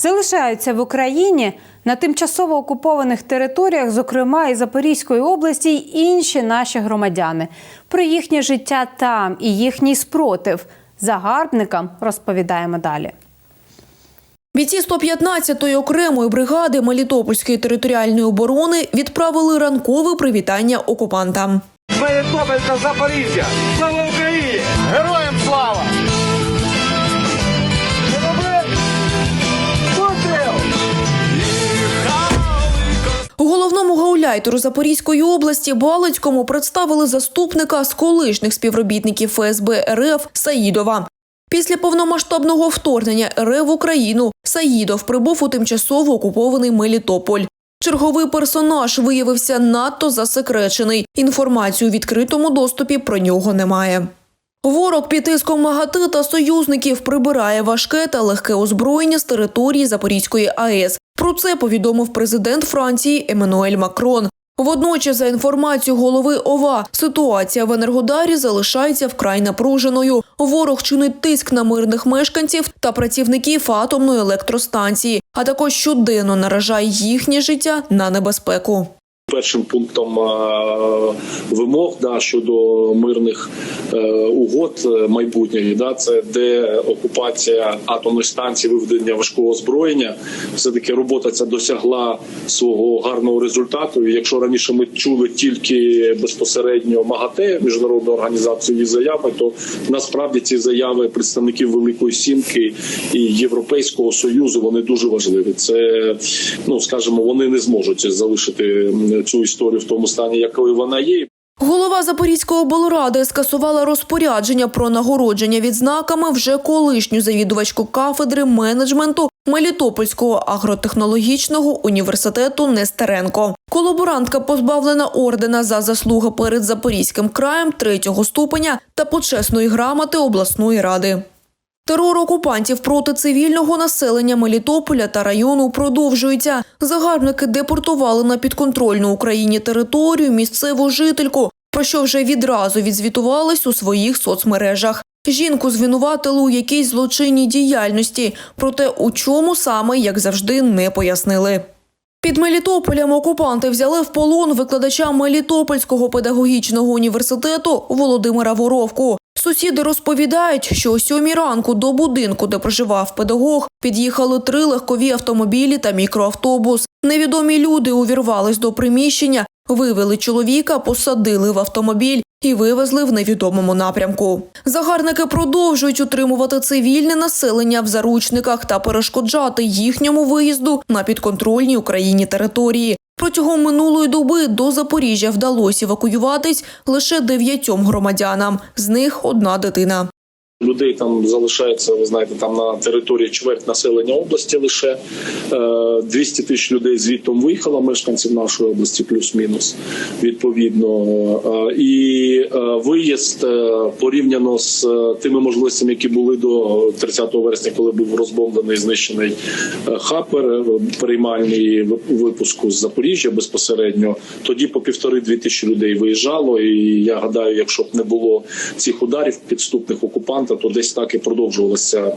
залишаються в Україні на тимчасово окупованих територіях, зокрема і Запорізької області, й інші наші громадяни. Про їхнє життя там і їхній спротив загарбникам розповідаємо далі. Бійці 115-ї окремої бригади Мелітопольської територіальної оборони відправили ранкове привітання окупантам. Мелітополь та Запоріжжя! Слава Україні! Героям гауляйтеру Запорізької області Балицькому представили заступника з колишніх співробітників ФСБ РФ Саїдова. Після повномасштабного вторгнення РФ в Україну Саїдов прибув у тимчасово окупований Мелітополь. Черговий персонаж виявився надто засекречений. Інформацію у відкритому доступі про нього немає. Ворог під тиском МАГАТИ та союзників прибирає важке та легке озброєння з території Запорізької АЕС. Про це повідомив президент Франції Еммануель Макрон. Водночас, за інформацією голови ОВА, ситуація в Енергодарі залишається вкрай напруженою. Ворог чинить тиск на мирних мешканців та працівників атомної електростанції, а також щоденно наражає їхнє життя на небезпеку. Першим пунктом е, вимог да, щодо мирних е, угод е, майбутньої, да, це де окупація атомної станції, виведення важкого озброєння. Все таки робота ця досягла свого гарного результату. І якщо раніше ми чули тільки безпосередньо МАГАТЕ міжнародну організацію її заяви, то насправді ці заяви представників Великої Сімки і Європейського союзу вони дуже важливі. Це ну скажімо, вони не зможуть залишити цю історію в тому стані, якою вона є. Голова Запорізької облради скасувала розпорядження про нагородження відзнаками вже колишню завідувачку кафедри менеджменту Мелітопольського агротехнологічного університету Нестеренко. Колаборантка позбавлена ордена за заслуги перед Запорізьким краєм третього ступеня та почесної грамоти обласної ради. Терор окупантів проти цивільного населення Мелітополя та району продовжується. Загарбники депортували на підконтрольну Україні територію місцеву жительку, про що вже відразу відзвітувались у своїх соцмережах. Жінку звинуватили у якійсь злочинній діяльності, проте у чому саме, як завжди, не пояснили. Під Мелітополем окупанти взяли в полон викладача Мелітопольського педагогічного університету Володимира Воровку. Сусіди розповідають, що о сьомій ранку до будинку, де проживав педагог, під'їхали три легкові автомобілі та мікроавтобус. Невідомі люди увірвались до приміщення, вивели чоловіка, посадили в автомобіль і вивезли в невідомому напрямку. Загарники продовжують утримувати цивільне населення в заручниках та перешкоджати їхньому виїзду на підконтрольній Україні території. Протягом минулої доби до Запоріжжя вдалося евакуюватись лише дев'ятьом громадянам, з них одна дитина. Людей там залишається, ви знаєте, там на території чверть населення області лише Е, 200 тисяч людей звідтом виїхало, мешканців нашої області, плюс-мінус відповідно. Е, І е, виїзд е, порівняно з е, тими можливостями, які були до 30 вересня, коли був розбомблений знищений е, хапер е, приймальний випуску з Запоріжжя безпосередньо. Тоді по півтори-дві тисячі людей виїжджало. І я гадаю, якщо б не було цих ударів підступних окупанта, то десь так і продовжувалася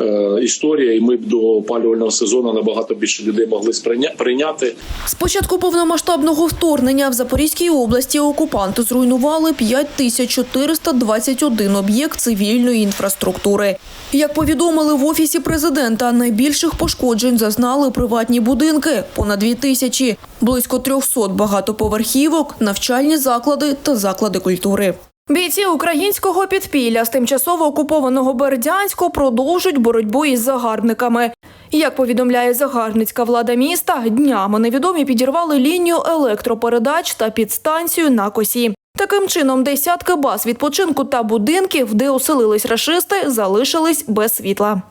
е, історія, і ми б до опалювального сезону набагато більше людей могли прийняти. З початку повномасштабного вторгнення в Запорізькій області окупанти зруйнували 5421 об'єкт цивільної інфраструктури. Як повідомили в офісі президента, найбільших пошкоджень зазнали приватні будинки – понад 2 тисячі, близько 300 багатоповерхівок, навчальні заклади та заклади культури. Бійці українського підпілля з тимчасово окупованого Бердянську продовжують боротьбу із загарбниками. Як повідомляє загарбницька влада міста, днями невідомі підірвали лінію електропередач та підстанцію на косі. Таким чином, десятки баз відпочинку та будинків, де оселились рашисти, залишились без світла.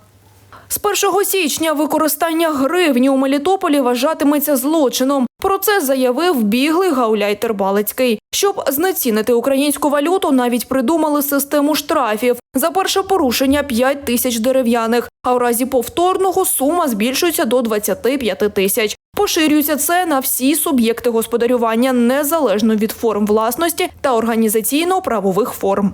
З 1 січня використання гривні у Мелітополі вважатиметься злочином. Про це заявив біглий гауляйтер Балицький. Щоб знецінити українську валюту, навіть придумали систему штрафів. За перше порушення 5 тисяч дерев'яних, а в разі повторного сума збільшується до 25 тисяч. Поширюється це на всі суб'єкти господарювання незалежно від форм власності та організаційно-правових форм.